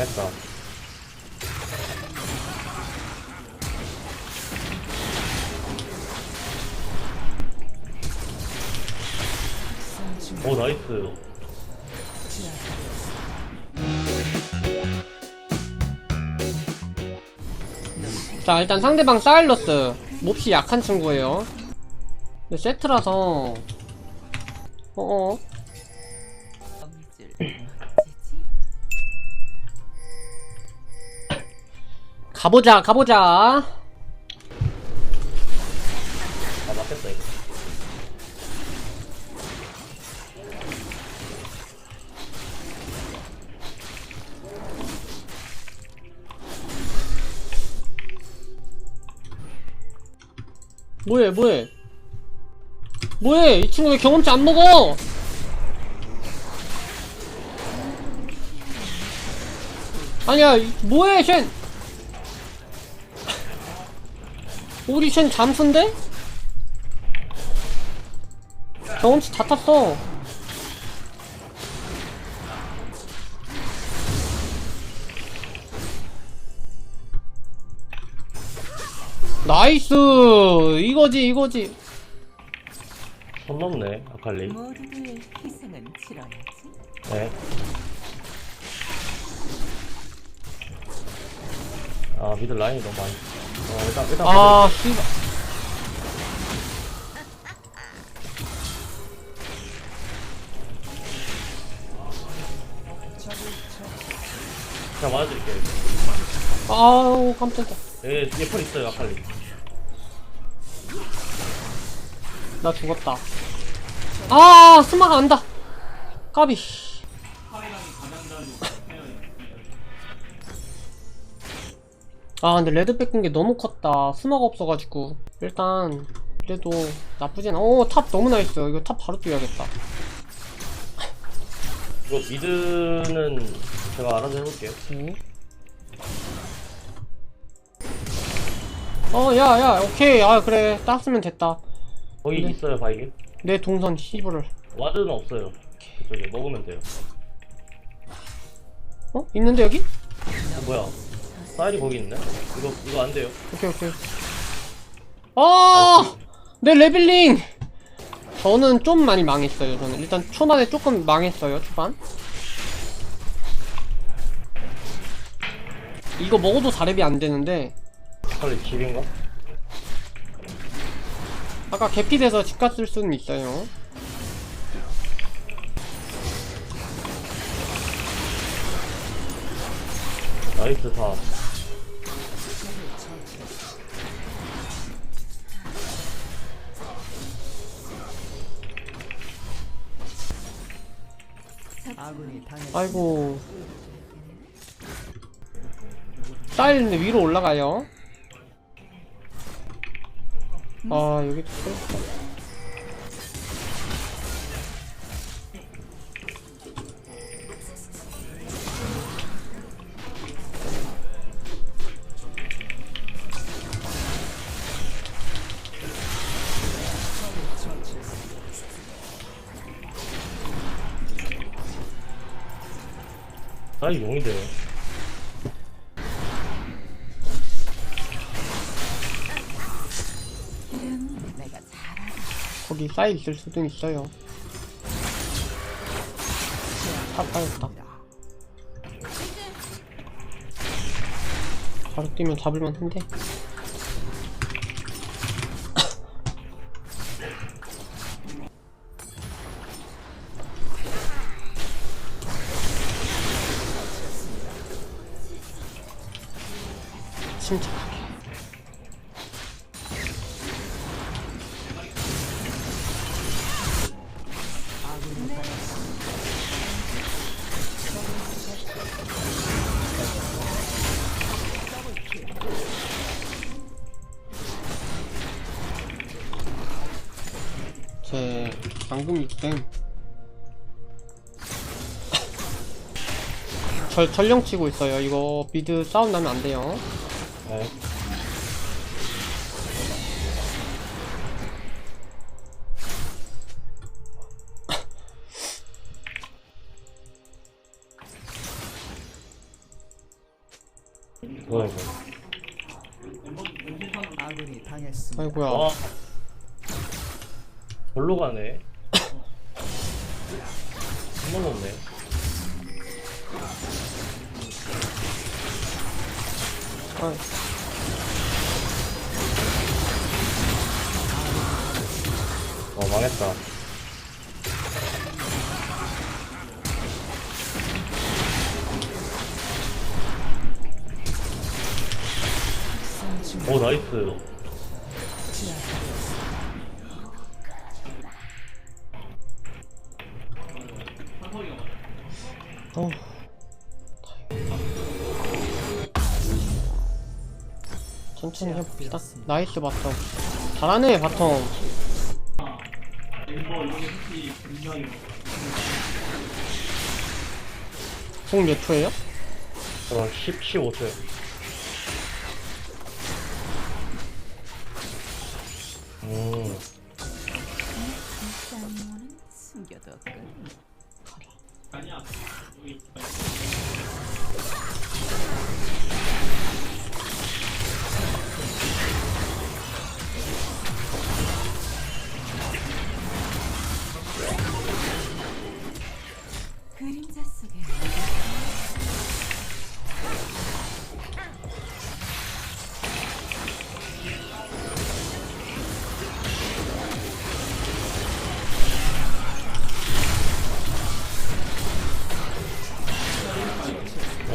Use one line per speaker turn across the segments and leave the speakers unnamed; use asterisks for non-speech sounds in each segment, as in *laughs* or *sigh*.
망했다. 오 나이스.
자 일단 상대방 사일러스 몹시 약한 친구예요 근데 세트라서 어어 가보자 가보자.
아 맞겠다 이거.
뭐해 뭐해? 뭐해? 이 친구 왜 경험치 안 먹어? 아니야 이- 뭐해 쉔 우리 쉔 잠수인데? 경험치 다 탔어 나이스 이거지 이거지
손 넘네 아칼리.
모두의 희생은 치러야지.
네. 아 미들 라인이 너무 많이. 어 일단 일단.
아 씨발
그냥 맞아드릴게요.
아우 깜짝이야
예, 예폰 있어요 아칼리.
나 죽었다 아 스마가 안다 까비 아 근데 레드 뺏긴 게 너무 컸다 스마가 없어가지고 일단 그래도 나쁘진 않아 오탑 너무 나이스 이거 탑 바로 뛰어야겠다
이거 미드는 제가 알아서 해볼게요.
네. 어, 야, 야, 오케이. 아, 그래. 땄으면 됐다.
거기
네.
있어요 바이게.
내 동선 씨부를.
와드는 없어요. 그쪽에 먹으면 돼요.
어? 있는데, 여기?
어, 뭐야? 사일이 거기 있네. 이거 이거 안 돼요.
오케이, 오케이. 아! 내 레벨링! 저는 좀 많이 망했어요, 저는. 일단 초반에 조금 망했어요, 초반. 이거 먹어도 4렙이 안 되는데,
아칼리 집인가?
아까 개피 돼서 집 갔을 수는 있어요.
나이스 다.
아이고. 사일인데 위로 올라가요. 아, 여기도 또.
사일 용이 돼요.
거기 쌓여 있을 수도 있어요. 탑 빠졌다. 바로 뛰면 잡을만 한데. 침착하게. 제 방금 입된 *coughs* 절 전령 치고 있어요. 이거 미드 싸움 나면 안 돼요.
네. 뭐야 이거
아군이 당했습니다.
아이고야.
와 별로 가네 *coughs* 한번 없네
아,
어 망했다 오 나이스
어. 천천히 해봅시다. 나이스 바텀. 잘하네 바텀. 공몇 초예요?
그럼 10, 15초요 음
숨겨뒀군.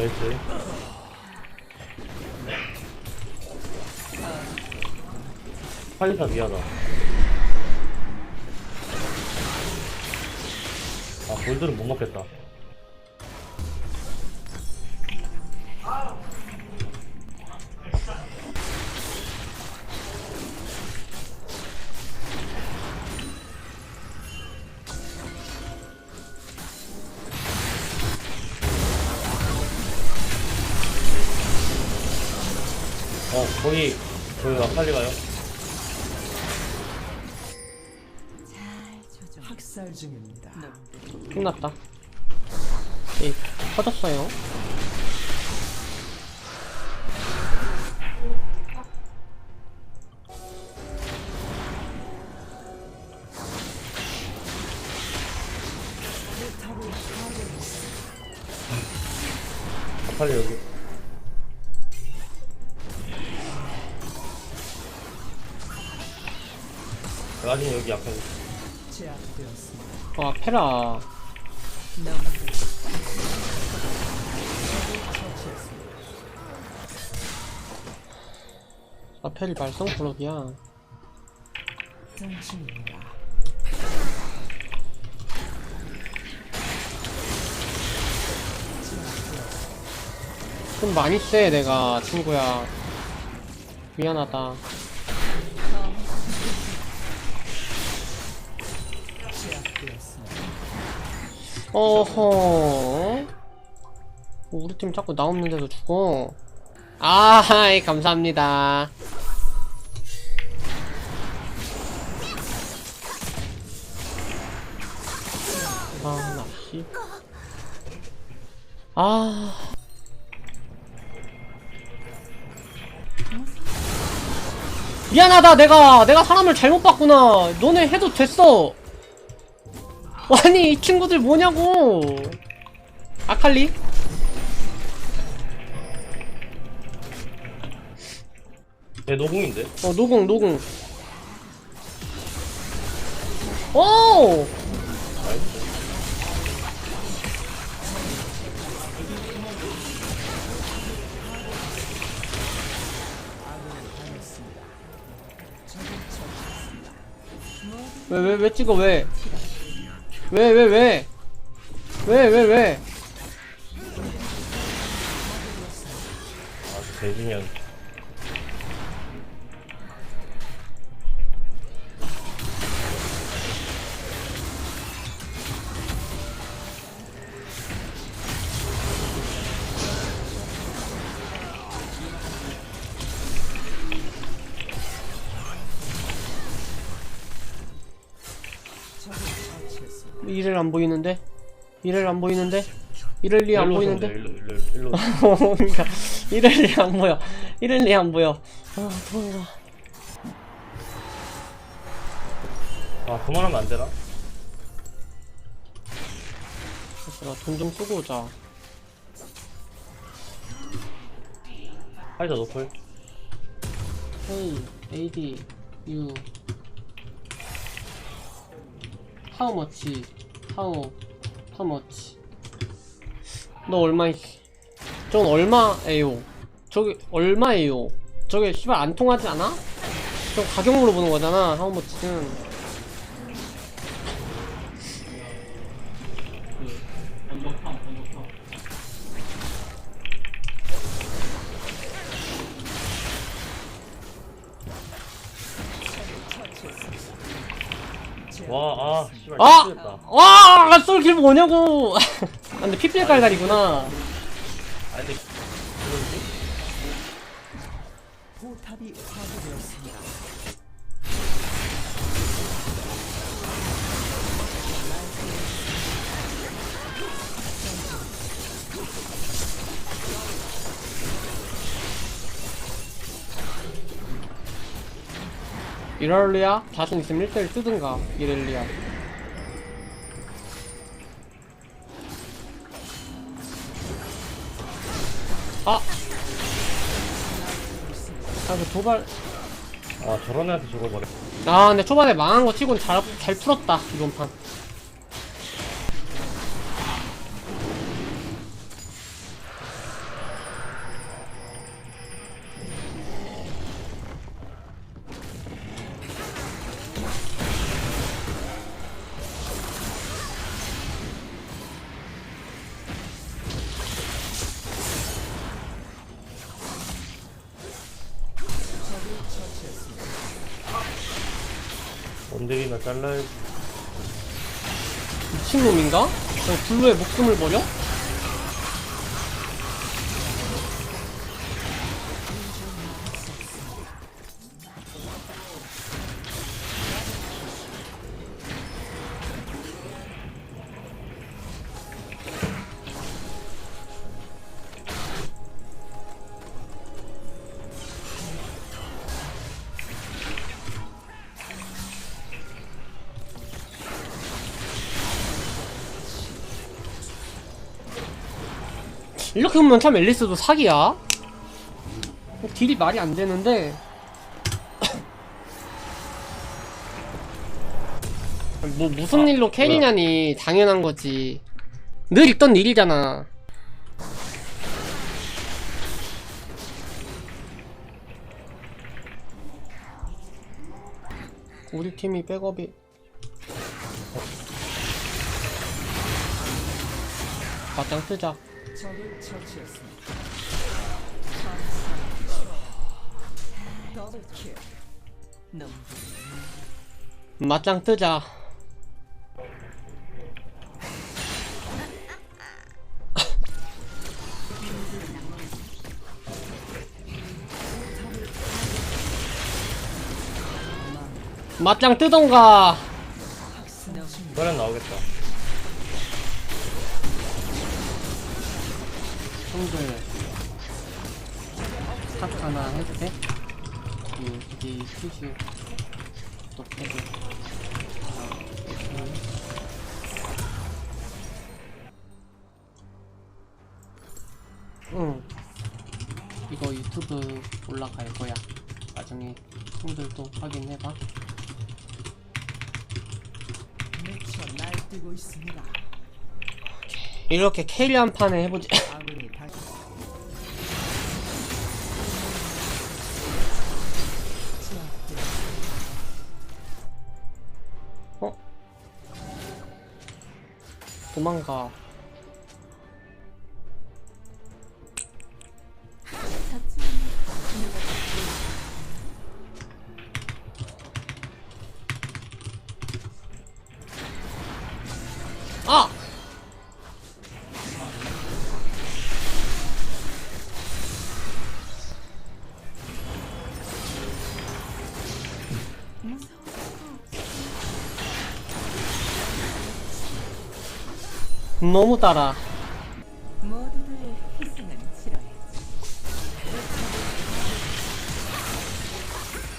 나이스. 팔리사 미하다 아 골드는 못 먹겠다 어 거기 거기 아칼리 가요.
학살 중입니다.
끝났다. 이 터졌어요.
아칼리 여기 라진 여기
제압되었습니다.
아 페라.
너무
아펠이 발성 블록이야. 좀 많이 세 내가 친구야. 미안하다. 어허. 우리 팀 자꾸 나 없는데도 죽어. 아하이 감사합니다. 아, 나 씨. 아. 미안하다 내가 내가 사람을 잘못 봤구나 너네 해도 됐어 아니 이 친구들 뭐냐고 아칼리?
얘 노공인데
어 노공 노공 오! 왜 왜 왜 찍어 왜? 왜 왜 왜? 왜 왜 왜?
아 대진년
이를 안 보이는데? 이럴 안 보이는데? 이럴리 안 보이는데?
일로 일로 일로. *laughs*
그러니까 이럴리 안 보여. 이럴리 안 보여. 아 도망가.
아 그만하면 안 되나?
돈좀 쓰고 오자.
하이자 노플.
Hey, AD, you. How much? How, how much? 너 얼마, 있- 저건 얼마에요? 저기, 얼마에요? 저게 씨발 안 통하지 않아? 저 가격 물어보는 거잖아, how much는.
와, 아, 씨발,
아! 와! 쏠길 뭐냐고! *laughs* 아, 근데 피필 깔깔이구나.
아, 근데, 그러지?
포탑이 파괴되었습니다.
이럴리야? 자신 있으면 1대1 쓰든가, 이럴리야. 아! 아, 그 도발.
아, 저런 애한테 죽어버려.
아, 근데 초반에 망한 거 치곤 잘, 잘 풀었다, 이번 판.
원딜이나 잘라야지.
미친놈인가? 그냥 블루에 목숨을 버려? 이렇게 보면 참 앨리스도 사기야. 딜이 말이 안 되는데. *coughs* 뭐 무슨
아,
일로 캐리냐니 당연한 거지. 늘 있던 일이잖아. 우리 팀이 백업이 맞짱 뜨자.
적을 처치했습니다. 더블킬.
맞짱 뜨자. 맞짱 뜨던가.
이번엔 나오겠다.
형들 스탑 하나 해도 돼? 이 여기 퓨즈 높여도 응 이거 유튜브 올라갈 거야 나중에 형들도 확인해봐
미쳐 날뛰고 있습니다.
이렇게 캐리 한 판에 해보지. *laughs* 어? 도망가 너무 따라.
모두들의 희생은 치러야지.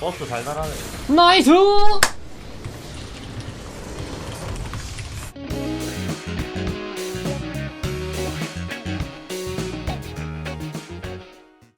버스 달달하네
나이스